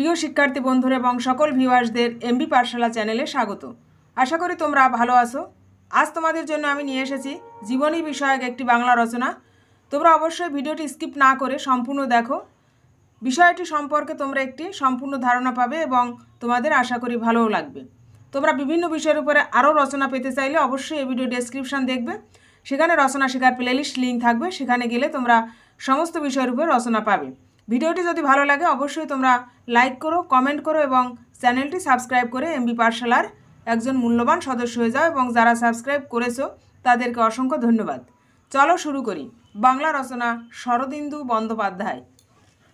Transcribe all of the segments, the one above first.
প্রিয় শিক্ষার্থী বন্ধুরা এবং সকল ভিউয়ার্সদের এমবি পাঠশালা চ্যানেলে স্বাগত। আশা করি তোমরা ভালো আছো। আজ তোমাদের জন্য আমি নিয়ে এসেছি জীবনী বিষয়ক একটি বাংলা রচনা। তোমরা অবশ্যই ভিডিওটি স্কিপ না করে সম্পূর্ণ দেখো। বিষয়টি সম্পর্কে তোমরা একটি সম্পূর্ণ ধারণা পাবে এবং তোমাদের আশা করি ভালোও লাগবে। তোমরা বিভিন্ন বিষয়ের উপরে আরও রচনা পেতে চাইলে অবশ্যই এই ভিডিও ডেসক্রিপশন দেখবে। সেখানে রচনা শেখার প্লেলিস্ট লিঙ্ক থাকবে। সেখানে গেলে তোমরা সমস্ত বিষয়ের উপর রচনা পাবে। ভিডিওটি যদি ভালো লাগে, অবশ্যই তোমরা লাইক করো কমেন্ট করো এবং চ্যানেলটি সাবস্ক্রাইব করে এমবি পাঠশালার একজন মূল্যবান সদস্য হয়ে যাও এবং যারা সাবস্ক্রাইব করেছ, তাদেরকে অসংখ্য ধন্যবাদ। চলো শুরু করি। বাংলা রচনা, শরদিন্দু বন্দ্যোপাধ্যায়।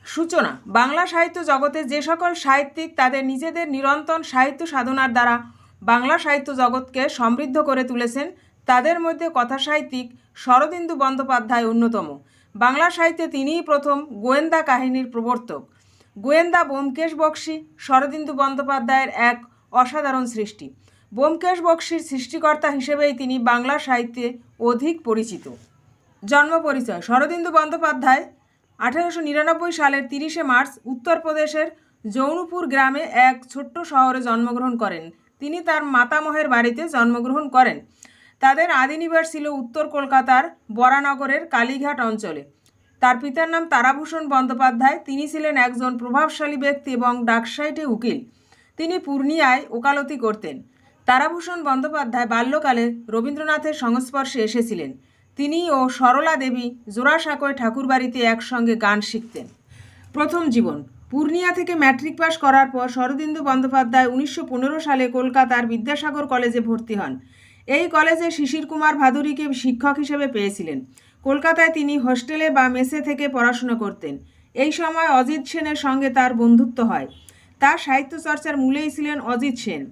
সূচনা, বাংলা সাহিত্য জগতে যে সকল সাহিত্যিক তাদের নিজেদের নিরন্তর সাহিত্য সাধনার দ্বারা বাংলা সাহিত্য জগৎকে সমৃদ্ধ করে তুলেছেন, তাদের মধ্যে কথা সাহিত্যিক শরদিন্দু বন্দ্যোপাধ্যায় অন্যতম। বাংলা সাহিত্যে তিনিই প্রথম গোয়েন্দা কাহিনীর প্রবর্তক। গোয়েন্দা ব্যোমকেশ বক্সী, শরদিন্দু বন্দ্যোপাধ্যায়ের এক অসাধারণ সৃষ্টি। ব্যোমকেশ বক্সীর সৃষ্টিকর্তা হিসেবেই তিনি বাংলা সাহিত্যে অধিক পরিচিত। জন্ম পরিচয়, শরদিন্দু বন্দ্যোপাধ্যায় আঠারোশো নিরানব্বই সালের তিরিশে মার্চ উত্তরপ্রদেশের জৌনপুর গ্রামে এক ছোট্ট শহরে জন্মগ্রহণ করেন। তিনি তার মাতামহের বাড়িতে জন্মগ্রহণ করেন। তাদের আদি নিবাস ছিল উত্তর কলকাতার বরানগরের কালীঘাট অঞ্চলে। তার পিতার নাম তারাভূষণ বন্দ্যোপাধ্যায়। তিনি ছিলেন একজন প্রভাবশালী ব্যক্তি এবং ডাকসাইটে উকিল। তিনি পূর্ণিয়ায় ওকালতি করতেন। তারাভূষণ বন্দ্যোপাধ্যায় বাল্যকালে রবীন্দ্রনাথের সংস্পর্শে এসেছিলেন। তিনি ও সরলা দেবী জোড়াসাঁকোয় ঠাকুরবাড়িতে একসঙ্গে গান শিখতেন। প্রথম জীবন। পূর্ণিয়া থেকে ম্যাট্রিক পাস করার পর শরদিন্দু বন্দ্যোপাধ্যায় উনিশশো পনেরো সালে কলকাতার বিদ্যাসাগর কলেজে ভর্তি হন। এই কলেজে শিশির কুমার ভাদুরীকে শিক্ষক হিসেবে পেয়েছিলেন। কলকাতায় তিনি হোস্টেলে বা মেসে থেকে পড়াশোনা করতেন। এই সময় অজিত সেনের সঙ্গে তার বন্ধুত্ব হয়। তার সাহিত্য চর্চার মূলেই ছিলেন অজিত সেন।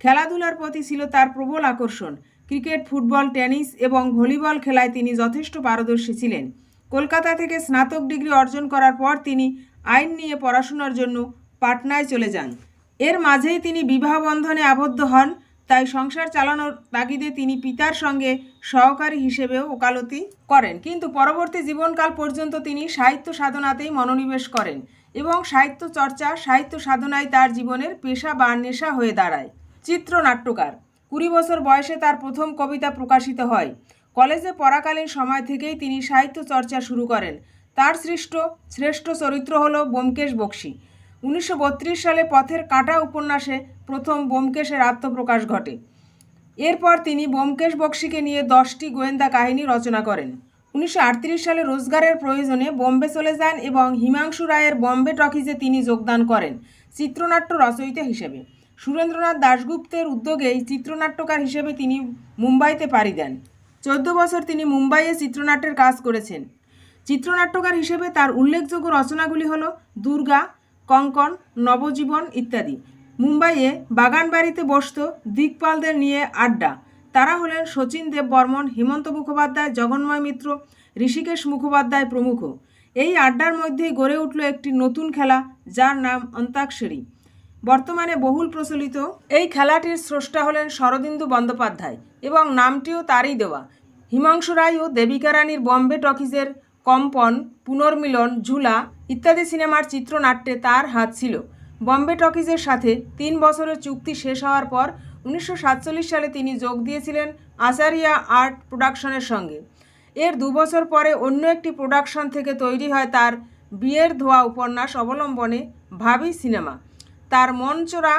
খেলাধুলার প্রতি ছিল তার প্রবল আকর্ষণ। ক্রিকেট, ফুটবল, টেনিস এবং ভলিবল খেলায় তিনি যথেষ্ট পারদর্শী ছিলেন। কলকাতা থেকে স্নাতক ডিগ্রি অর্জন করার পর তিনি আইন নিয়ে পড়াশোনার জন্য পাটনায় চলে যান। এর মাঝেই তিনি বিবাহ বন্ধনে আবদ্ধ হন। তাই সংসার চালানোর তাগিদে তিনি পিতার সঙ্গে সহকারী হিসেবেও ওকালতি করেন। কিন্তু পরবর্তী জীবনকাল পর্যন্ত তিনি সাহিত্য সাধনাতেই মনোনিবেশ করেন এবং সাহিত্য চর্চা, সাহিত্য সাধনায় তার জীবনের পেশা বা নেশা হয়ে দাঁড়ায়। চিত্রনাট্যকার, কুড়ি বছর বয়সে তার প্রথম কবিতা প্রকাশিত হয়। কলেজে পড়াকালীন সময় থেকেই তিনি সাহিত্য চর্চা শুরু করেন। তার সৃষ্ট শ্রেষ্ঠ চরিত্র হল ব্যোমকেশ বক্সী। উনিশশো বত্রিশ সালে পথের কাঁটা উপন্যাসে প্রথম ব্যোমকেশের আত্মপ্রকাশ ঘটে। এরপর তিনি ব্যোমকেশ বক্সিকে নিয়ে দশটি গোয়েন্দা কাহিনী রচনা করেন। উনিশশো আটত্রিশ সালে রোজগারের প্রয়োজনে বোম্বে চলে যান এবং হিমাংশু রায়ের বম্বে টকিজে তিনি যোগদান করেন চিত্রনাট্য রচয়িতা হিসেবে। সুরেন্দ্রনাথ দাশগুপ্তের উদ্যোগেই চিত্রনাট্যকার হিসেবে তিনি মুম্বাইতে পাড়ি দেন। চোদ্দ বছর তিনি মুম্বাইয়ে চিত্রনাট্যের কাজ করেছেন। চিত্রনাট্যকার হিসেবে তার উল্লেখযোগ্য রচনাগুলি হল দুর্গা কঙ্কন, নবজীবন ইত্যাদি। মুম্বাইয়ে বাগান বাড়িতে বসত দিকপালদের নিয়ে আড্ডা। তারা হলেন শচীন দেব বর্মন, হিমন্ত মুখোপাধ্যায়, জগন্ময় মিত্র, ঋষিকেশ মুখোপাধ্যায় প্রমুখ। এই আড্ডার মধ্যেই গড়ে উঠল একটি নতুন খেলা, যার নাম অন্তাক্ষরী। বর্তমানে বহুল প্রচলিত এই খেলাটির স্রষ্টা হলেন শরদিন্দু বন্দ্যোপাধ্যায় এবং নামটিও তারই দেওয়া। হিমাংশু রায় ও দেবিকা রানীর বম্বে টকিজের কম্পন, পুনর্মিলন, ঝুলা ইত্যাদি সিনেমার চিত্রনাট্যে তার হাত ছিল। বম্বে টকিজের সাথে তিন বছরের চুক্তি শেষ হওয়ার পর উনিশশো সাতচল্লিশ সালে তিনি যোগ দিয়েছিলেন আচারিয়া আর্ট প্রোডাকশনের সঙ্গে। এর দু বছর পরে অন্য একটি প্রোডাকশন থেকে তৈরি হয় তার বিয়ের ধোয়া উপন্যাস অবলম্বনে ভাবি সিনেমা। তার মনচোরা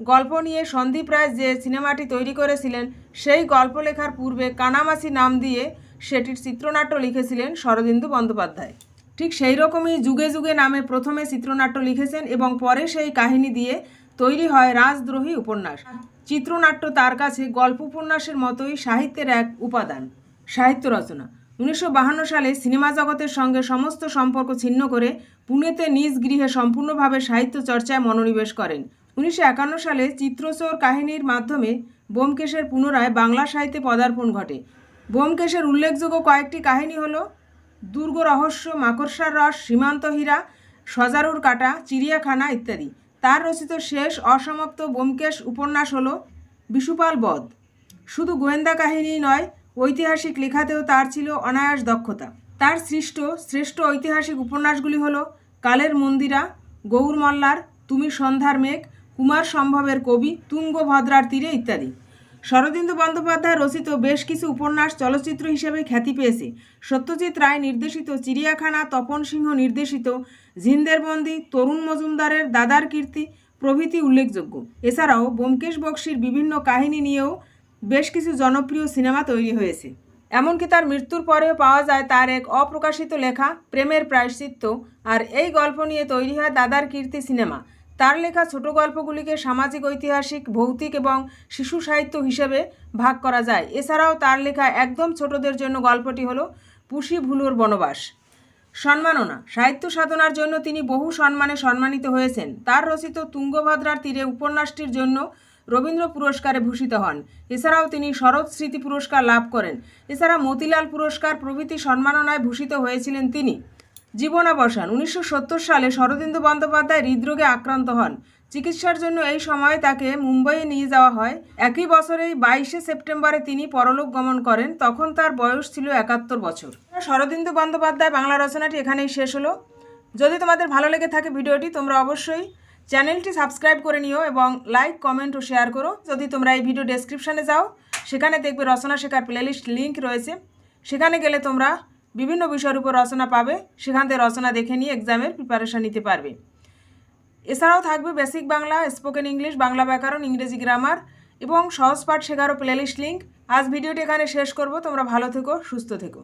গল্প নিয়ে সন্দীপ রায় যে সিনেমাটি তৈরি করেছিলেন, সেই গল্প লেখার পূর্বে কানামাসি নাম দিয়ে সেটির চিত্রনাট্য লিখেছিলেন শরদিন্দু বন্দ্যোপাধ্যায়। ঠিক সেই রকমই যুগে যুগে নামে প্রথমে চিত্রনাট্য লিখেছেন এবং পরে সেই কাহিনী দিয়ে তৈরি হয় রাজদ্রোহী উপন্যাস। চিত্রনাট্য তার কাছে গল্প উপন্যাসের মতোই সাহিত্যের এক উপাদান, সাহিত্য রচনা। উনিশশো সালে সিনেমা জগতের সঙ্গে সমস্ত সম্পর্ক ছিন্ন করে পুনেতে নিজ গৃহে সম্পূর্ণভাবে সাহিত্য চর্চায় মনোনিবেশ করেন। উনিশশো একান্ন সালে চিত্রচোর কাহিনীর মাধ্যমে ব্যোমকেশের পুনরায় বাংলা সাহিত্যে পদার্পণ ঘটে। ব্যোমকেশের উল্লেখযোগ্য কয়েকটি কাহিনী হল, দুর্গ রহস্য, মাকড়সার রস, সীমান্ত হীরা, সজারুর কাটা, চিড়িয়াখানা ইত্যাদি। তার রচিত শেষ অসমাপ্ত ব্যোমকেশ উপন্যাস হল বিশুপাল বধ। শুধু গোয়েন্দা কাহিনী নয়, ঐতিহাসিক লেখাতেও তার ছিল অনায়াস দক্ষতা। তার সৃষ্ট, শ্রেষ্ঠ ঐতিহাসিক উপন্যাসগুলি হল, কালের মন্দিরা গৌর মল্লার তুমি সন্ধ্যার মেঘ, কুমার সম্ভবের কবি তুঙ্গভদ্রার তীরে ইত্যাদি। শরদিন্দু বন্দ্যোপাধ্যায় রচিত বেশ কিছু উপন্যাস চলচ্চিত্র হিসেবে খ্যাতি পেয়েছে। সত্যজিৎ রায় নির্দেশিত চিড়িয়াখানা, তপন সিংহ নির্দেশিত জিন্দেরবন্দি তরুণ মজুমদারের দাদার কীর্তি প্রভৃতি উল্লেখযোগ্য। এছাড়াও ব্যোমকেশ বক্সির বিভিন্ন কাহিনী নিয়েও বেশ কিছু জনপ্রিয় সিনেমা তৈরি হয়েছে। এমনকি তার মৃত্যুর পরেও পাওয়া যায় তার এক অপ্রকাশিত লেখা, প্রেমের প্রায়শ্চিত্ত, আর এই গল্প নিয়ে তৈরি হয় দাদার কীর্তি সিনেমা। তার লেখা ছোট গল্পগুলিকে সামাজিক, ঐতিহাসিক, ভৌতিক এবং শিশু সাহিত্য হিসেবে ভাগ করা যায়। এছাড়াও তার লেখা একদম ছোটদের জন্য গল্পটি হলো পুষি ভুলুর বনবাস। সম্মাননা, সাহিত্য সাধনার জন্য তিনি বহু সম্মানে সম্মানিত হয়েছেন। তার রচিত তুঙ্গভদ্রার তীরে উপন্যাসটির জন্য রবীন্দ্র পুরস্কারে ভূষিত হন। এছাড়াও তিনি শরৎ স্মৃতি পুরস্কার লাভ করেন। এছাড়া মতিলাল পুরস্কার প্রভৃতি সম্মাননায় ভূষিত হয়েছিলেন তিনি। জীবনাবসান উনিশশো সত্তর সালে শরদিন্দু বন্দ্যোপাধ্যায় হৃদরোগে আক্রান্ত হন। চিকিৎসার জন্য এই সময়ে তাকে মুম্বাইয়ে নিয়ে যাওয়া হয়। একই বছরেই বাইশে সেপ্টেম্বরে তিনি পরলোক গমন করেন। তখন তার বয়স ছিল একাত্তর বছর। শরদিন্দু বন্দ্যোপাধ্যায় বাংলা রচনাটি এখানেই শেষ হলো। যদি তোমাদের ভালো লেগে থাকে ভিডিওটি, তোমরা অবশ্যই চ্যানেলটি সাবস্ক্রাইব করে নিও এবং লাইক, কমেন্ট ও শেয়ার করো। যদি তোমরা এই ভিডিও ডেসক্রিপশানে যাও, সেখানে দেখবে রচনা শেখার প্লেলিস্ট লিঙ্ক রয়েছে। সেখানে গেলে তোমরা বিভিন্ন বিষয়ের উপর রচনা পাবে, সেখান থেকে রচনা দেখে নিয়ে এক্সামের প্রিপারেশান নিতে পারবে। এছাড়াও থাকবে basic Bangla spoken English Bangla ব্যাকরণ, ইংরেজি গ্রামার এবং সহজ পাঠ শেখারও প্লেলিস্ট লিঙ্ক আজ ভিডিওটি এখানে শেষ করব, তোমরা ভালো থেকো, সুস্থ থেকো।